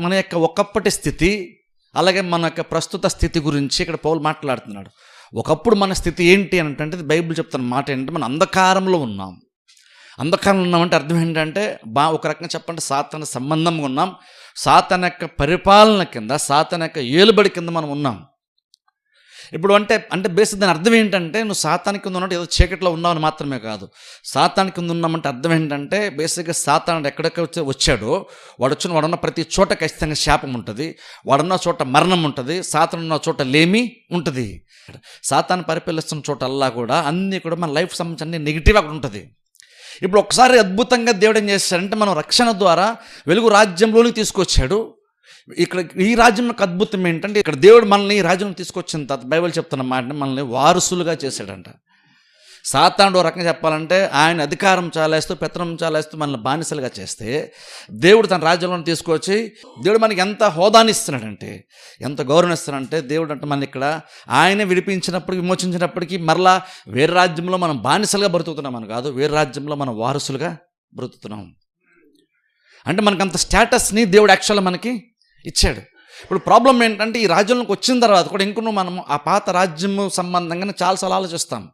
మన యొక్క ఒకప్పటి స్థితి అలాగే మన యొక్క ప్రస్తుత స్థితి గురించి ఇక్కడ పౌలు మాట్లాడుతున్నాడు. ఒకప్పుడు మన స్థితి ఏంటి అని అంటే బైబిల్ చెప్తున్న మాట ఏంటంటే మనం అంధకారంలో ఉన్నాం. అంధకారంలో ఉన్నామంటే అర్థం ఏంటంటే బా ఒక రకంగా చెప్పండి సాతన సంబంధంగా ఉన్నాం. సాతన యొక్క పరిపాలన కింద సాతన యొక్క ఏలుబడి కింద మనం ఉన్నాం. ఇప్పుడు అంటే అంటే బేసిక్ దాని అర్థం ఏంటంటే నువ్వు సాతానికి కింద ఉన్నట్టు ఏదో చీకట్లో ఉన్నావని మాత్రమే కాదు. సాతానికి కింద ఉన్నామంటే అర్థం ఏంటంటే బేసిక్గా సాతానుడు ఎక్కడెక్కడ వచ్చాడో వాడు వచ్చిన వాడున్న ప్రతి చోట ఖచ్చితంగా శాపం ఉంటుంది. వాడున్న చోట మరణం ఉంటుంది. సాతాను ఉన్న చోట లేమి ఉంటుంది. సాతాను పరిపాలిస్తున్న చోట అల్లా కూడా అన్నీ కూడా మన లైఫ్ సంబంధించి అన్ని నెగిటివ్ అక్కడ ఉంటుంది. ఇప్పుడు ఒకసారి అద్భుతంగా దేవుడు ఏం చేశాడంటే మనం రక్షణ ద్వారా వెలుగు రాజ్యంలోనికి తీసుకొచ్చాడు. ఇక్కడ ఈ రాజ్యంలోకి అద్భుతం ఏంటంటే ఇక్కడ దేవుడు మనల్ని ఈ రాజ్యం తీసుకొచ్చిన తర్వాత బైబిల్ చెప్తున్న మాట మనల్ని వారసులుగా చేశాడంట. సాతానుడు ఓ రకంగా చెప్పాలంటే ఆయన అధికారం చాలేస్తూ పెత్తనం చాలేస్తూ మనల్ని బానిసలుగా చేస్తే దేవుడు తన రాజ్యంలో తీసుకొచ్చి దేవుడు మనకి ఎంత హోదాని ఇస్తున్నాడంటే ఎంత గౌరవం ఇస్తున్నాడంటే దేవుడు అంటే మన ఇక్కడ ఆయన విడిపించినప్పుడు విమోచించినప్పటికీ మరలా వేరే రాజ్యంలో మనం బానిసలుగా బ్రతుకుతున్నాం అని కాదు వేరే రాజ్యంలో మనం వారసులుగా బ్రతుకుతున్నాం. అంటే మనకు అంత స్టేటస్ని దేవుడు యాక్చువల్గా మనకి ఇచ్చాడు. ఇప్పుడు ప్రాబ్లం ఏంటంటే ఈ రాజ్యంలోకి వచ్చిన తర్వాత కూడా ఇంకొన్ని మనం ఆ పాత రాజ్యము సంబంధంగానే చాలాసార్లు ఆలోచిస్తాం